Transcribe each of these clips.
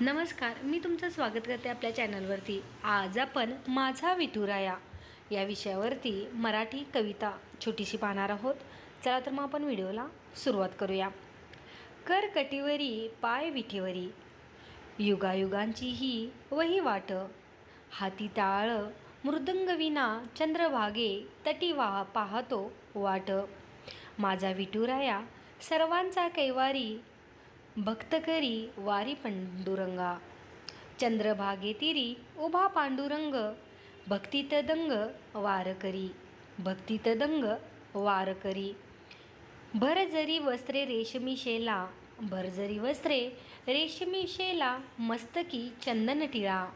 नमस्कार मी तुमचं स्वागत करते आपल्या चॅनलवरती. आज आपण माझा विठुराया या. विषयावरती मराठी कविता छोटीशी पाहणार आहोत. चला तर मग आपण व्हिडिओला सुरुवात करूया. कर कटीवरी पाय विठीवरी. युगायुगांची ही वही वाट. हाती टाळ मृदंगविना चंद्रभागे तटी वाह पाहतो वाट. माझा विठुराया सर्वांचा कैवारी भक्त करी वारी पांडुरंगा चंद्रभागेतिरी उभा पांडुरंग भक्तीत दंग वार करी भक्तीत दंग वार करी वस्त्रे रेशमी शेला भरजरी वस्त्रे रेशमी शेला मस्तकी चंदन टिळा.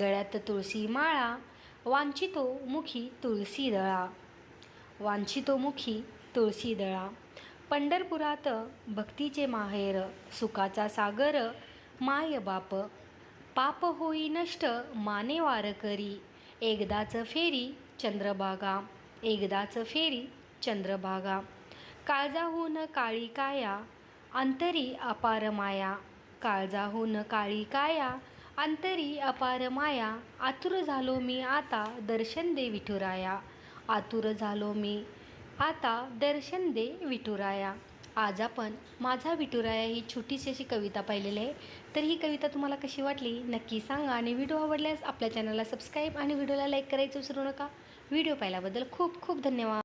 गळ्यात तुळशी माळा वांछितो मुखी तुळशी दळा. वांछितो मुखी तुळशी दळा. पंढरपुरात भक्तीचे माहेर सुखाचा सागर माय बाप. पाप होई नष्ट माने वार करी. एकदाच फेरी चंद्रभागा. एकदाच फेरी चंद्रभागा. काळजाहून काळी काया अंतरी अपार माया. काळजाहून काळी काया अंतरी अपार माया. आतुर झालो मी आता दर्शन दे विठुराया. आतुर झालो मी आता दर्शन दे विठुराया. आज आपण माझा विठुराया ही छोटीशी अशी कविता पाहिलेली आहे. तर ही कविता तुम्हाला कशी वाटली नक्की सांगा आणि व्हिडिओ आवडल्यास आपल्या चॅनलला सबस्क्राईब आणि व्हिडिओला लाईक करायचं विसरू नका. व्हिडिओ पाहिल्याबद्दल खूप खूप धन्यवाद.